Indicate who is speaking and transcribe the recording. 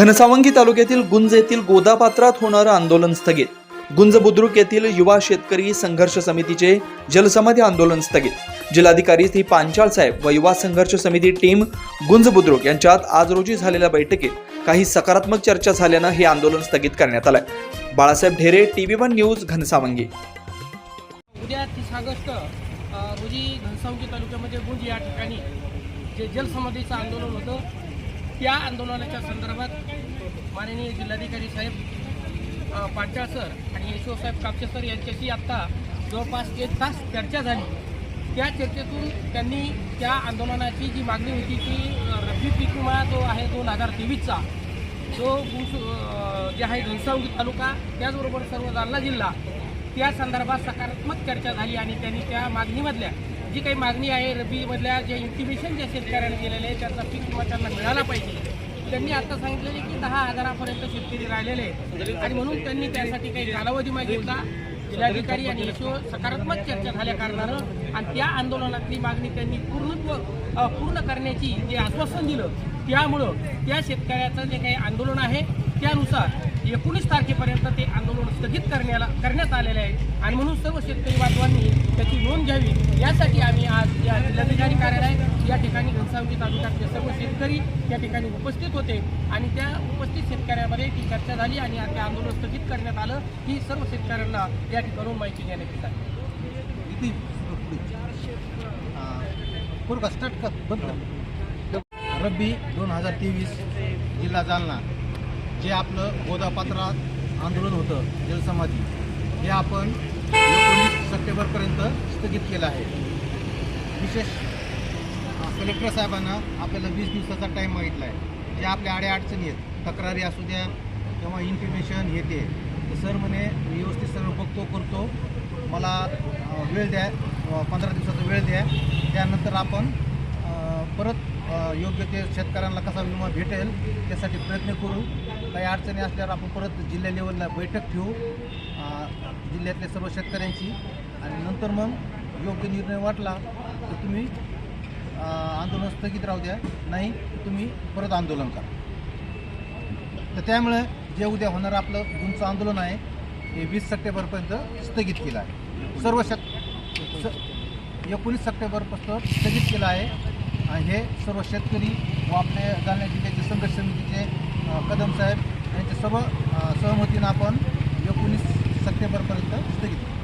Speaker 1: घनसावंगी तालुक्यातील गुंज येथील गोदापात्रात होणारं आंदोलन स्थगित. गुंज बुद्रुक येथील युवा शेतकरी संघर्ष समितीचे जलसमाधी आंदोलन स्थगित. जिल्हाधिकारी श्री पांचाळ साहेब व युवा संघर्ष समिती टीम गुंज बुद्रुक यांच्यात आज रोजी झालेल्या बैठकीत काही सकारात्मक चर्चा झाल्यानं हे आंदोलन स्थगित करण्यात आलंय. Balasaheb Dhere TV one news Ghansawangi.
Speaker 2: उद्या तीस ऑगस्ट रोजी घनसावंगी तालुक्यामध्ये गुंज या ठिकाणी जे जलसमाधीचं आंदोलन होतं त्या आंदोलनाच्या संदर्भात माननीय जिल्हाधिकारी साहेब अ, सर आणि यशो साहेब कापसे सर यांच्याशी आत्ता जवळपास एक तास चर्चा झाली. त्या चर्चेतून त्यांनी त्या आंदोलनाची जी मागणी होती की रब्बी पीक विमा जो आहे दोन हजार तेवीसचा जो ऊस जे आहे घनसावंगी तालुका त्याचबरोबर सर्व जालना जिल्हा त्या संदर्भात सकारात्मक चर्चा झाली आणि त्यांनी त्या मागणीमधल्या जी काही मागणी आहे रब्बीमधल्या जे इंटिमेशन ज्या शेतकऱ्यांनी दिलेले आहे त्याचा पीक किंवा त्यांना मिळाला पाहिजे. त्यांनी आता सांगितलेले की दहा हजारापर्यंत शेतकरी राहिलेले आहेत. आणि म्हणून त्यांनी त्यासाठी काही कालावधी मागितला जिल्हाधिकारी आणि यशो सकारात्मक चर्चा झाल्या कारणानं आणि त्या आंदोलनातली मागणी त्यांनी पूर्णत्व पूर्ण करण्याची जे आश्वासन दिलं त्यामुळं त्या शेतकऱ्याचं जे काही आंदोलन आहे त्यानुसार एकोणीस तारखेपर्यंत ते आंदोलन स्थगित करण्याला करण्यात आलेले आहे. आणि म्हणून सर्व शेतकरी बांधवांनी त्याची नोंद घ्यावी. यासाठी आम्ही आज या जिल्हाधिकारी कार्यालय या ठिकाणी घनसावंगी तालुक्यातले सर्व शेतकरी या ठिकाणी उपस्थित होते. आणि त्या उपस्थित शेतकऱ्यामध्ये ती चर्चा झाली आणि ते आंदोलन स्थगित करण्यात आलं. ही सर्व शेतकऱ्यांना या ठिकाणून माहिती देण्यात येत आहे.
Speaker 3: स्टार्ट बंद रब्बी दोन हजार तेवीस जिल्हा जालना. जे आपलं गोदापात्रात आंदोलन होतं जलसमाधी हे आपण एकोणीस सप्टेंबरपर्यंत स्थगित केलं आहे. विशेष कलेक्टर साहेबांना आपल्याला वीस दिवसाचा टाईम मागितला आहे. जे आपल्या अडचणी आहेत तक्रारी असू द्या किंवा इन्फॉर्मेशन हे ते. तर सर म्हणे मी व्यवस्थित सर्व बघतो करतो. मला वेळ द्या पंधरा दिवसाचा वेळ द्या. त्यानंतर आपण परत योग्य ते शेतकऱ्यांना कसा विमा भेटेल त्यासाठी प्रयत्न करू. काही अडचणी असल्यावर आपण परत जिल्हा लेवलला बैठक ठेवू जिल्ह्यातल्या सर्व शेतकऱ्यांची. आणि नंतर मग योग्य निर्णय वाटला तर तुम्ही आंदोलन स्थगित राहू द्या. नाही तुम्ही परत आंदोलन करा. तर त्यामुळे जे उद्या होणारं आपलं तुमचं आंदोलन आहे हे वीस सप्टेंबरपर्यंत स्थगित केलं आहे. सर्व शेत स एकोणीस सप्टेंबरपासून स्थगित केलं आहे. हे सर्व शेतकरी व आपल्या जालना जिल्ह्याचे संघर्ष समितीचे कदम साहेब यांच्या सर्व सहमतीनं आपण एकोणीस सप्टेंबरपर्यंत स्थगित केलं.